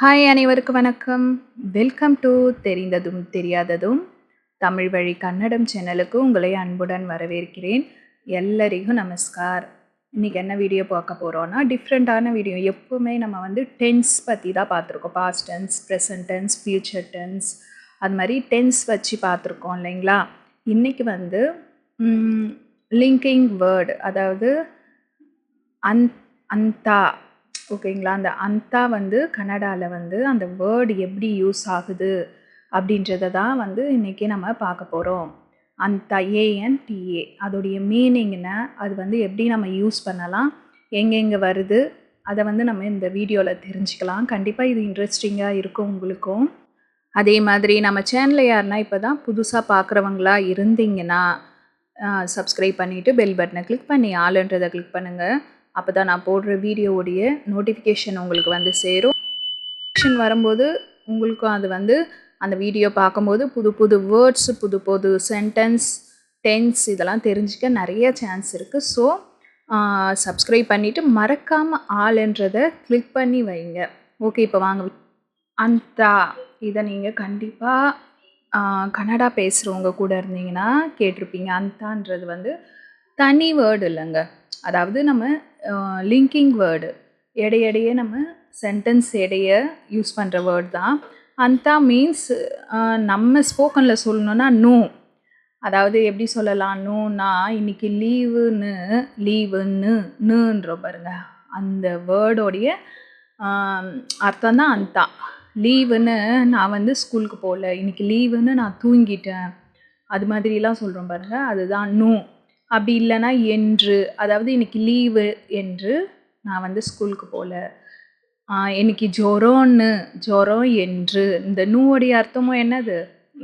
Hi அனைவருக்கும் வணக்கம். Welcome to தெரிந்ததும் தெரியாததும். தமிழ் வழி கன்னடம் சேனலுக்கு உங்களை அன்புடன் வரவேற்கிறேன். எல்லோரையும் நமஸ்கார். இன்றைக்கி என்ன வீடியோ பார்க்க போகிறோன்னா டிஃப்ரெண்ட்டான வீடியோ எப்போவுமே நம்ம வந்து டென்ஸ் பற்றி தான் பார்த்துருக்கோம். Past tense present tense future tense அது மாதிரி டென்ஸ் வச்சு பார்த்துருக்கோம் இல்லைங்களா? இன்றைக்கி வந்து லிங்கிங் வேர்டு அதாவது அந் அந்தா ஓகேங்களா? அந்த அந்தா வந்து கன்னடாவில் வந்து அந்த வேர்டு எப்படி யூஸ் ஆகுது அப்படின்றத தான் வந்து இன்றைக்கி நம்ம பார்க்க போகிறோம் அந்தா ஏஎன்டிஏ அதோடைய மீனிங்னா அது வந்து எப்படி நம்ம யூஸ் பண்ணலாம்? எங்கெங்கே வருது? அதை வந்து நம்ம இந்த வீடியோவில் தெரிஞ்சுக்கலாம். கண்டிப்பாக இது இன்ட்ரெஸ்டிங்காக இருக்கும் உங்களுக்கும். அதே மாதிரி நம்ம சேனலில் யாருன்னா இப்போ தான் புதுசாக பார்க்குறவங்களா இருந்தீங்கன்னா சப்ஸ்கிரைப் பண்ணிவிட்டு பெல் பட்டனை கிளிக் பண்ணி ஆளுன்றதை கிளிக் பண்ணுங்கள் அப்போ தான் நான் போடுற வீடியோவுடைய நோட்டிஃபிகேஷன் உங்களுக்கு வந்து சேரும். நோட்டிஃபிகேஷன் வரும்போது உங்களுக்கும் அது வந்து அந்த வீடியோ பார்க்கும்போது புது புது வேர்ட்ஸு புது புது சென்டென்ஸ் டென்ஸ் இதெல்லாம் தெரிஞ்சுக்க நிறைய சான்ஸ் இருக்குது ஸோ சப்ஸ்கிரைப் பண்ணிவிட்டு மறக்காமல் ஆளுன்றதை கிளிக் பண்ணி வைங்க. ஓகே இப்போ வாங்க. அந்தா இதை நீங்கள் கண்டிப்பாக கன்னடா பேசுகிறவங்க கூட இருந்தீங்கன்னா கேட்டிருப்பீங்க. அந்தான்றது வந்து தனி வேர்டு இல்லைங்க. அதாவது நம்ம லிங்கிங் வேர்டு இடையிடையே நம்ம சென்டென்ஸ் இடைய யூஸ் பண்ணுற வேர்ட் தான். அந்தா மீன்ஸ் நம்ம ஸ்போக்கனில் சொல்லணுன்னா நூ அதாவது எப்படி சொல்லலாம்? நூன்னா இன்னைக்கு லீவுன்னு லீவுன்னு நுன்ற பாருங்க. அந்த வேர்டோடைய அர்த்தம் தான் அந்தா. லீவுன்னு நான் வந்து ஸ்கூலுக்கு போகல. இன்னைக்கு லீவுன்னு நான் தூங்கிட்டேன். அது மாதிரிலாம் சொல்கிறோம் பாருங்கள் அதுதான் நூ அப்படி இல்லைன்னா என்று அதாவது இன்னைக்கு லீவு என்று நான் வந்து ஸ்கூலுக்கு போகல இன்னைக்கு ஜொரோன்னு ஜொரம் என்று இந்த நூவோடைய அர்த்தமும் என்னது?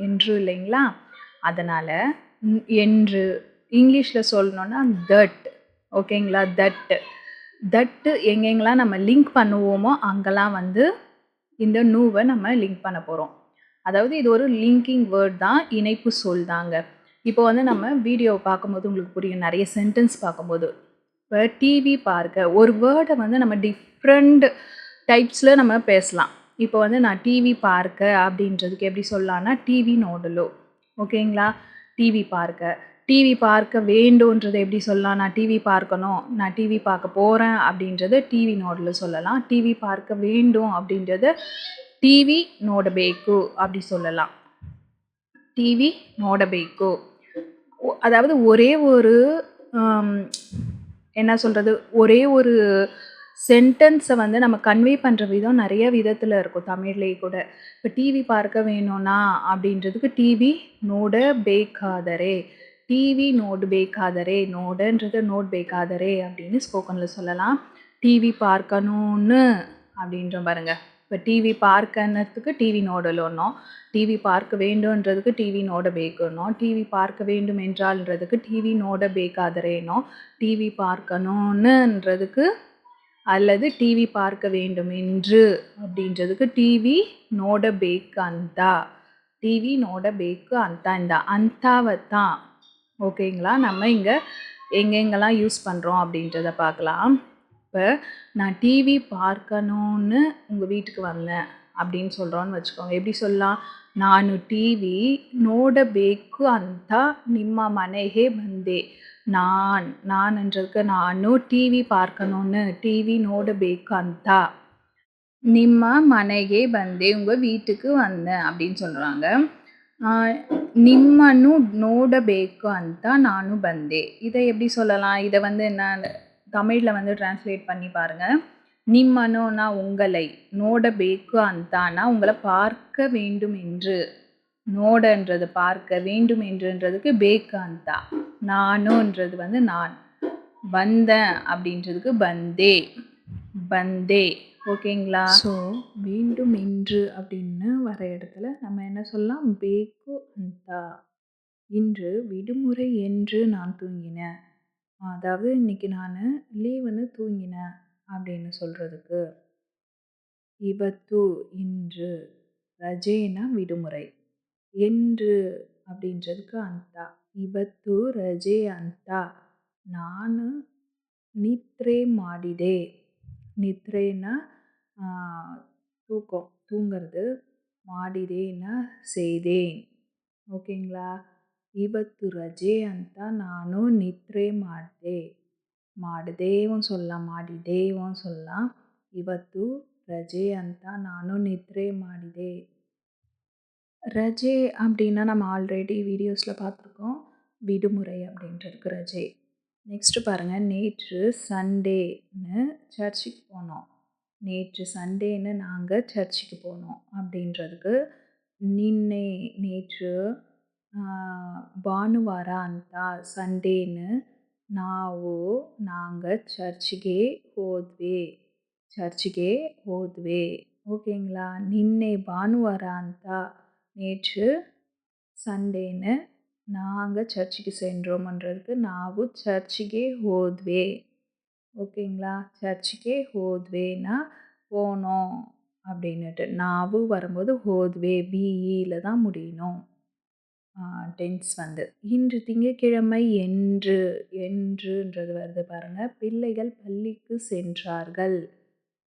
என்று இல்லைங்களா? அதனால் என்று இங்கிலீஷில் சொல்லணுன்னா தட் ஓகேங்களா? தட்டு தட்டு எங்கெங்கெல்லாம் நம்ம லிங்க் பண்ணுவோமோ அங்கெல்லாம் வந்து இந்த நூவை நம்ம லிங்க் பண்ண போகிறோம் அதாவது இது ஒரு லிங்கிங் வேர்ட் தான் இணைப்பு சொல் தாங்க. இப்போ வந்து நம்ம வீடியோ பார்க்கும்போது உங்களுக்கு புரியும் நிறைய சென்டென்ஸ் பார்க்கும்போது இப்போ டிவி பார்க்க ஒரு வேர்டை வந்து நம்ம டிஃப்ரெண்ட் டைப்ஸில் நம்ம பேசலாம் இப்போ வந்து நான் டிவி பார்க்க அப்படின்றதுக்கு எப்படி சொல்லலாம்னா டிவி நோடலோ ஓகேங்களா டிவி பார்க்க டிவி பார்க்க வேண்டும்ன்றதை எப்படி சொல்லலாம் நான் டிவி பார்க்கணும் நான் டிவி பார்க்க போகிறேன் அப்படின்றத டிவி நோடில் சொல்லலாம் டிவி பார்க்க வேண்டும் அப்படின்றத டிவி நோடபேக்கு அப்படி சொல்லலாம் டிவி நோடபேக்கு அதாவது ஒரே ஒரு என்ன சொல்கிறது ஒரே ஒரு சென்டென்ஸை வந்து நம்ம கன்வே பண்ணுற விதம் நிறைய விதத்தில் இருக்கும் தமிழ்லேயே கூட. இப்போ டிவி பார்க்க வேணும்னா அப்படின்றதுக்கு டிவி நோட பேக்காதரே. டிவி நோட் பேக்காதரே. நோடன்றது நோட் பேக்காதரே அப்படின்னு ஸ்போக்கனில் சொல்லலாம். டிவி பார்க்கணும்னு அப்படின்ற பாருங்கள் இப்போ டிவி ಪಾರ್ಕ್ ಅನ್ನೋದಕ್ಕೆ டிவி ನೋಡಲೋನ್ನೋம் டிவி பார்க்க வேண்டுன்றதுக்கு ಟಿವಿ ನೋಡಬೇಕನ್ನೋம் டிவி பார்க்க வேண்டும் என்றால்ன்றதுக்கு டிவி ನೋಡಬೇಕಾದರೇನೋ டிவி பார்க்கணுன்னுன்றதுக்கு அல்லது டிவி பார்க்க வேண்டும் என்று அப்படின்றதுக்கு டிவி பேக் அந்தா டிவி பேக்கு அந்தா இந்த அந்தாவை தான் ஓகேங்களா நம்ம இங்கே எங்கெங்கெல்லாம் யூஸ் பண்ணுறோம் அப்படின்றத பார்க்கலாம் இப்போ நான் டிவி பார்க்கணுன்னு உங்கள் வீட்டுக்கு வந்தேன் அப்படின்னு சொல்கிறோன்னு வச்சுக்கோங்க எப்படி சொல்லலாம் ನಾನು ಟಿವಿ ನೋಡಬೇಕು ಅಂತ ನಿಮ್ಮ ಮನೆಗೆ ಬಂದೆ நான் நான்ன்றதுக்கு ನಾನು டிவி பார்க்கணுன்னு டிவி ನೋಡಬೇಕು ಅಂತ ನಿಮ್ಮ ಮನೆಗೆ ಬಂದೆ உங்கள் வீட்டுக்கு வந்தேன் அப்படின்னு சொல்கிறாங்க ನಿಮ್ಮನ್ನು ನೋಡಬೇಕು ಅಂತ ನಾನು ಬಂದೆ இதை எப்படி சொல்லலாம் இதை வந்து என்ன தமிழில் வந்து டிரான்ஸ்லேட் பண்ணி பாருங்கள் நிம்மனோனா உங்களை நோட பேக்கு அந்தானா உங்களை பார்க்க வேண்டும் என்று. நோடன்றது பார்க்க வேண்டும் என்றுன்றதுக்கு பேக்கு அந்தா. நானுன்றது வந்து நான். வந்தேன் அப்படின்றதுக்கு பந்தே பந்தே ஓகேங்களா? ஸோ வேண்டும் என்று அப்படின்னு வர இடத்துல நம்ம என்ன சொல்லலாம்? பேக்கு அந்தா. இன்று விடுமுறை என்று நான் தூங்கினேன். அதாவது இன்னைக்கு நான் லீவுன்னு தூங்கினேன் அப்படின்னு சொல்கிறதுக்கு இவத்து இன்று ரஜேனா விடுமுறை. என்று அப்படின்றதுக்கு அந்தா. இவத்து ரஜே அந்தா. நான் நித்ரே மாடிதே. நித்ரேனா தூக்கம். தூங்கிறது மாடிதேனா செய்தேன். ஓகேங்களா? ಇವತ್ತು ರಜೆ ಅಂತ ನಾನು ನಿದ್ರೆ ಮಾಡಿದೆ ಮಾಡಿದೆ ಒಂದು ಸಲ ಮಾಡಿದೆ ಒಂದು ಸಲ ಇವತ್ತು ರಜೆ ಅಂತ ನಾನು ನಿದ್ರೆ ಮಾಡಿದೆ ரஜே அப்படின்னா நம்ம ஆல்ரெடி வீடியோஸில் பார்த்துருக்கோம் விடுமுறை அப்படின்றதுக்கு ரஜே. நெக்ஸ்ட்டு பாருங்கள் நேற்று சண்டேன்னு சர்ச்சுக்கு போனோம். நேற்று சண்டேன்னு நாங்கள் சர்ச்சுக்கு போனோம். அப்படின்றதுக்கு நின்னே நேற்று ಭಾನುವಾರ ಅಂತ ಸಂಡೇನು ನಾವು நாங்கள் ಚರ್ಚ್ಗೆ ಹೋದ್ವಿ ಚರ್ಚ್ಗೆ ಹೋದ್ವಿ ஓகேங்களா நின்னை ಭಾನುವಾರ ಅಂತ நேற்று சண்டேன்னு நாங்கள் சர்ச்சுக்கு சென்றோம்ன்றதுக்கு ನಾವು ಚರ್ಚ್ಗೆ ಹೋದ್ವಿ ஓகேங்களா சர்ச்சுக்கே ஹோத்வேனா போனோம் அப்படின்னுட்டு நாவு வரும்போது ஹோத்வே பிஇயில் தான் முடியணும் டென்ஸ் வந்து. இன்று திங்கட்கிழமை என்று என்றுன்றது வருது பாருங்கள் பிள்ளைகள் பள்ளிக்கு சென்றார்கள்.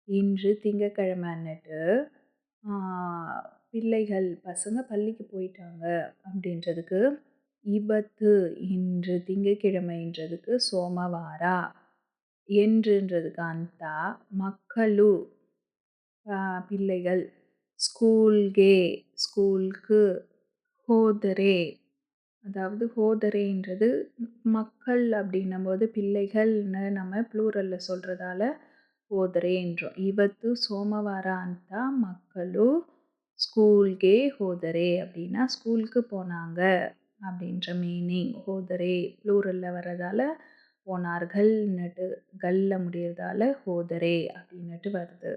இன்று திங்கட்கிழமைன்னுட்டு, பிள்ளைகள் பசங்க பள்ளிக்கு போயிட்டாங்க அப்படின்றதுக்கு, "இபத்து" இன்று திங்கட்கிழமைன்றதுக்கு "சோமவாரா", என்றுன்றதுக்கு அந்தா "மக்களு" பிள்ளைகள், "ஸ்கூல்கே" ஸ்கூலுக்கு ஹோதரே. அதாவது ஹோதரேன்றது மக்கள் அப்படின்னும் போது பிள்ளைகள்னு நம்ம ப்ளூரலில் சொல்கிறதால ಹೋದರೇಂದ್ರು இவத்து சோமவார அந்த மக்களும் ஸ்கூல்கே ஹோதரே அப்படின்னா ஸ்கூலுக்கு போனாங்க அப்படின்ற மீனிங் ஹோதரே ப்ளூரலில் வர்றதால போனார்கள்னுட்டு கல்ல முடியறதால ஹோதரே அப்படின்னுட்டு வருது.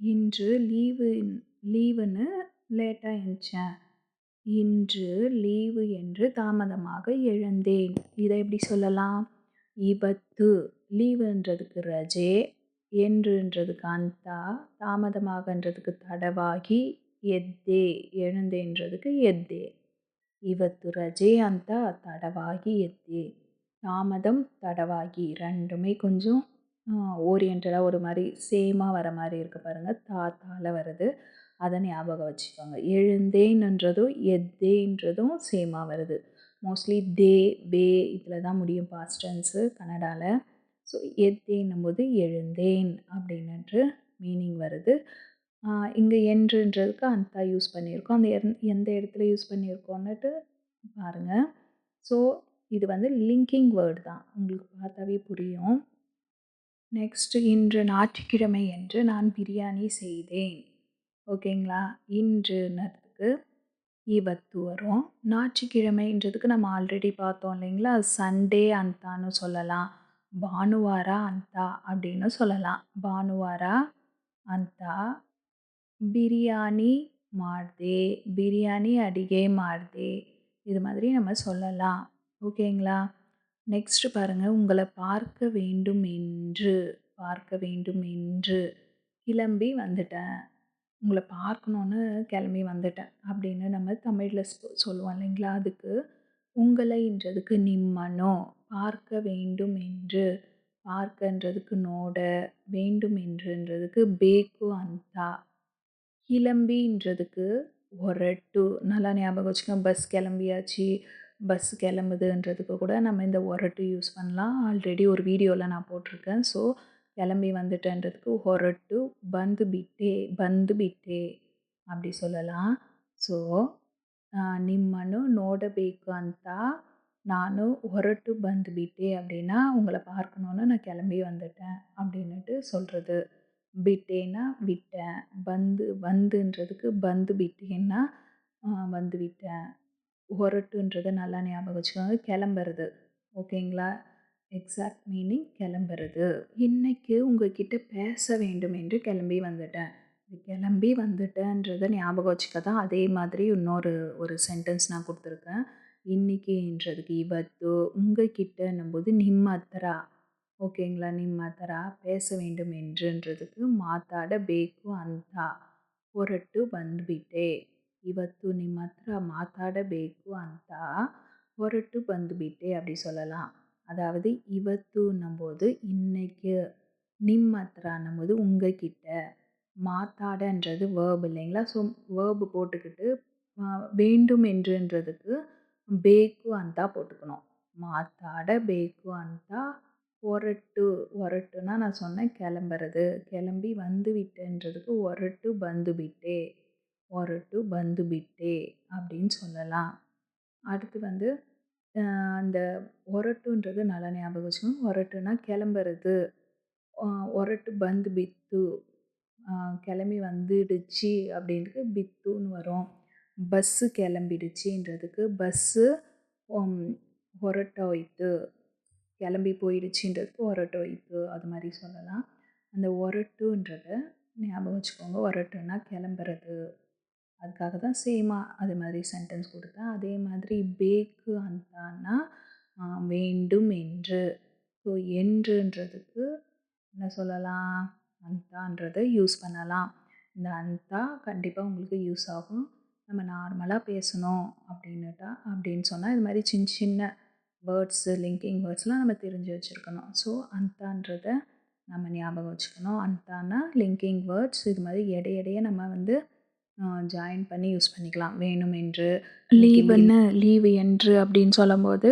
இன்று லீவு லீவுன்னு லேட்டாக எழுந்தேன் இன்று லீவு என்று தாமதமாக எழுந்தேன் இதை எப்படி சொல்லலாம் ಇವತ್ತು லீவுன்றதுக்கு ரஜே என்றுன்றதுக்கு அந்தா தாமதமாகன்றதுக்கு தடவாகி ಎದ್ದೆ எழுந்தேன்றதுக்கு ಎದ್ದೆ ಇವತ್ತು ರಜೆ ಅಂತ ತಡವಾಗಿ ಎದ್ದೆ தாமதம் தடவாகி ரெண்டுமே கொஞ்சம் ஓரியன்டாக ஒரு மாதிரி சேமாக வர மாதிரி இருக்குது பாருங்கள் தா தால வருது அதை ஞாபகம் வச்சுக்கோங்க. எழுந்தேன்ன்றதும் எத்தேன்றதும் சேமாக வருது. மோஸ்ட்லி தே பே இதில் தான் முடியும் பாஸ்ட் டென்ஸு கன்னடாவில் ஸோ எத்தேன்னும் போது எழுந்தேன் அப்படின்னுட்டு மீனிங் வருது. இங்கே என்றுன்றதுக்கு அந்த யூஸ் பண்ணியிருக்கோம். அந்த எந்த இடத்துல யூஸ் பண்ணியிருக்கோன்னுட்டு பாருங்கள் ஸோ இது வந்து லிங்கிங் வேர்டு தான். உங்களுக்கு பார்த்தாவே புரியும். நெக்ஸ்ட்டு இன்று ஞாயிற்றுக்கிழமை என்று நான் பிரியாணி செய்தேன். ஓகேங்களா? இன்றுனதுக்கு ஈவத்து வரும். ஞாயிற்றுக்கிழமைன்றதுக்கு நம்ம ஆல்ரெடி பார்த்தோம் இல்லைங்களா? சண்டே அந்தான்னு சொல்லலாம். பானுவாரா அந்தா அப்படின்னு சொல்லலாம். பானுவாரா அந்தா பிரியாணி மாறுதே பிரியாணி அடிகே மாறுதே இது மாதிரி நம்ம சொல்லலாம். ஓகேங்களா? நெக்ஸ்ட்டு பாருங்கள் உங்களை பார்க்க வேண்டும் என்று பார்க்க வேண்டும் என்று கிளம்பி வந்துட்டேன். உங்களை பார்க்கணுன்னு கிளம்பி வந்துட்டேன் அப்படின்னு நம்ம தமிழில் சொல்லுவோம் இல்லைங்களா அதுக்கு உங்களைன்றதுக்கு நிம்மனோ பார்க்க வேண்டும் என்று பார்க்கன்றதுக்கு நோட வேண்டும் என்றுன்றதுக்கு ಬೇಕು ಅಂತ கிளம்பின்றதுக்கு ಹೊರಟು நல்லா ஞாபகம் வச்சுக்கோங்க பஸ் கிளம்பியாச்சு பஸ் கிளம்புதுன்றதுக்கு கூட நம்ம இந்த ಹೊರಟು யூஸ் பண்ணலாம் ஆல்ரெடி ஒரு வீடியோவில் நான் போட்டிருக்கேன் ஸோ கிளம்பி வந்துட்டேன்றதுக்கு ಹೊರಟು பந்து பிட்டே பந்து பிட்டே அப்படி சொல்லலாம். ஸோ ಸೊ ನಿಮ್ಮನ್ನು ನೋಡಬೇಕು நானும் ஒரட்டு பந்து ಬಂದುಬಿಟ್ಟೆ அப்படின்னா உங்களை பார்க்கணுன்னு நான் கிளம்பி வந்துட்டேன் அப்படின்னுட்டு சொல்கிறது பிட்டேன்னா விட்டேன். பந்து வந்துன்றதுக்கு பந்து பிட்டேன்னா வந்து விட்டேன். ஒரட்டுன்றதை நல்லா ஞாபகம் வச்சுக்கோங்க. கிளம்புறது. ஓகேங்களா? எக்ஸாக்ட் மீனிங் கிளம்புறது. இன்னைக்கு உங்ககிட்ட பேச வேண்டும் என்று கிளம்பி வந்துட்டேன். கிளம்பி வந்துட்டேன்றதை ஞாபகம் வச்சுக்க தான் அதே மாதிரி இன்னொரு ஒரு சென்டென்ஸ் நான் கொடுத்துருக்கேன். இன்னைக்குன்றதுக்கு இவத்து உங்ககிட்டன்னும் போது நிம்மத்தரா ஓகேங்களா? நிம்மத்தரா பேச வேண்டும் என்றுன்றதுக்கு மாத்தாட பேக்கு அந்தா ಹೊರಟು ಬಂದ್ಬಿಟ್ಟೆ ಇವತ್ತು ನಿಮ್ಮ மாத்தாட பேக்கு ಅಂತ ಹೊರಟು வந்துவிட்டே அப்படி சொல்லலாம். அதாவது ಇವತ್ತುன்னும் போது இன்றைக்கு நிம் போது உங்ககிட்ட மாத்தாடன்றது வேர்ப் இல்லைங்களா? ஸோ வேர்ப் போட்டுக்கிட்டு வேண்டும் என்றுன்றதுக்கு ಬೇಕು ಅಂತ போட்டுக்கணும். பேக்கு ಅಂತ ஒரட்டு ಹೊರಟುனா நான் சொன்னேன் கிளம்புறது. கிளம்பி வந்து விட்டேன்றதுக்கு ஒரட்டு பந்து விட்டே ஒரட்டு பந்து ಬಿಟ್ಟே அப்படின்னு சொல்லலாம். அடுத்து வந்து அந்த ஒரட்டுன்றது நல்லா ஞாபகம் வச்சுக்கணும் ஒரட்டுனா கிளம்புறது ஒரட்டு பந்து பித்து கிளம்பி வந்துடுச்சு அப்படின்றது பித்துன்னு வரும் பஸ்ஸு கிளம்பிடுச்சின்றதுக்கு பஸ்ஸு ಹೊರಟೋಯ್ತು கிளம்பி போயிடுச்சுன்றதுக்கு ಹೊರಟೋಯ್ತು அது மாதிரி சொல்லலாம் அந்த ஒரட்டுன்றத ஞாபகம் வச்சுக்கோங்க ஒரட்டுன்னா கிளம்புறது அதுக்காக தான் சேமாக அது மாதிரி சென்டென்ஸ் கொடுத்தேன். அதே மாதிரி பேக்கு அந்தான்னா வேண்டும் என்று. ஸோ என்றுன்றதுக்கு என்ன சொல்லலாம்? அந்தான்றதை யூஸ் பண்ணலாம். இந்த அந்தா கண்டிப்பாக உங்களுக்கு யூஸ் ஆகும். நம்ம நார்மலாக பேசணும் அப்படின்னுட்டா அப்படின்னு சொன்னால் இது மாதிரி சின்ன சின்ன வேர்ட்ஸு லிங்கிங் வேர்ட்ஸ்லாம் நம்ம தெரிஞ்சு வச்சுருக்கணும். ஸோ அந்தான்றதை நம்ம ஞாபகம் வச்சுக்கணும். அந்தானா லிங்கிங் வேர்ட்ஸ் இது மாதிரி இடையிடையே நம்ம வந்து ஜாயின் பண்ணி யூஸ் பண்ணிக்கலாம். வேணும் என்று. லீவுன்னு லீவு என்று அப்படின்னு சொல்லும்போது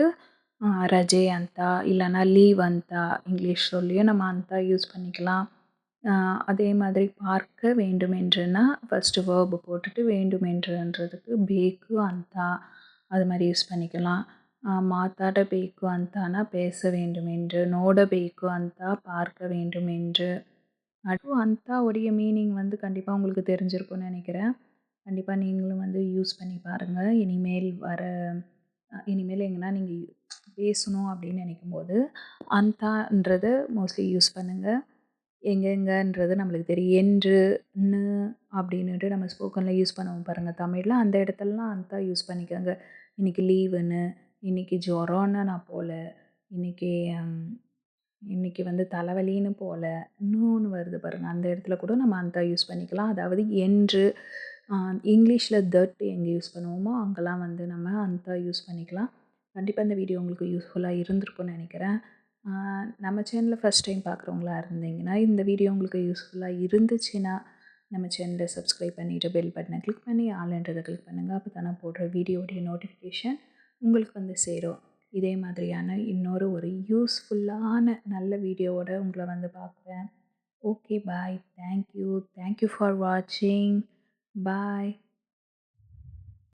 ரஜே அந்தா இல்லைன்னா லீவ் அந்தா இங்கிலீஷ் சொல்லியும் நம்ம அந்தா யூஸ் பண்ணிக்கலாம். அதே மாதிரி பார்க்க வேண்டுமென்றுனா ஃபஸ்ட்டு வேர்பு போட்டுட்டு வேண்டுமென்றுன்றதுக்கு பேக்கு அந்தா அது மாதிரி யூஸ் பண்ணிக்கலாம். மாத்தாட பேக்கு அந்தானா பேச வேண்டுமென்று நோட பேக்கு அந்தா பார்க்க வேண்டுமென்று அந்தா அந்தாவுடைய மீனிங் வந்து கண்டிப்பாக உங்களுக்கு தெரிஞ்சிருக்கும்னு நினைக்கிறேன். கண்டிப்பாக நீங்களும் வந்து யூஸ் பண்ணி பாருங்கள் இனிமேல் வர இனிமேல் எங்கன்னா நீங்கள் பேசணும் அப்படின்னு நினைக்கும் போது அந்தான்றதை மோஸ்ட்லி யூஸ் பண்ணுங்கள் எங்கெங்கன்றது நம்மளுக்கு தெரியும். என்று ன்னு அப்படின்னுட்டு நம்ம ஸ்போக்கனில் யூஸ் பண்ணுவோம் பாருங்கள் தமிழில் அந்த இடத்துலலாம் அந்தா யூஸ் பண்ணிக்கோங்க. இன்றைக்கி லீவுன்னு இன்றைக்கி ஜுரம்னு நான் போகல இன்றைக்கி இன்றைக்கி வந்து தலைவலின்னு போல் இன்னொன்று வருது பாருங்கள் அந்த இடத்துல கூட நம்ம அந்த யூஸ் பண்ணிக்கலாம். அதாவது என்று இங்கிலீஷில் தட் எங்கே யூஸ் பண்ணுவோமோ அங்கெல்லாம் வந்து நம்ம அந்த யூஸ் பண்ணிக்கலாம். கண்டிப்பாக இந்த வீடியோ உங்களுக்கு யூஸ்ஃபுல்லாக இருந்திருக்கும்னு நினைக்கிறேன். நம்ம சேனலில் ஃபஸ்ட் டைம் பார்க்குறவங்களா இருந்தீங்கன்னா இந்த வீடியோ உங்களுக்கு யூஸ்ஃபுல்லாக இருந்துச்சுன்னா நம்ம சேனலை சப்ஸ்கிரைப் பண்ணிவிட்டு பெல் பட்டனை கிளிக் பண்ணி ஆளுன்றதை கிளிக் பண்ணுங்கள் அப்போ தான் நான் போடுற வீடியோடைய நோட்டிஃபிகேஷன் உங்களுக்கு வந்து சேரும். இதே மாதிரியான இன்னொரு ஒரு யூஸ்ஃபுல்லான நல்ல வீடியோவோட உங்களை வந்து பார்க்குறேன். Okay bye thank you thank you for வாட்சிங் பாய்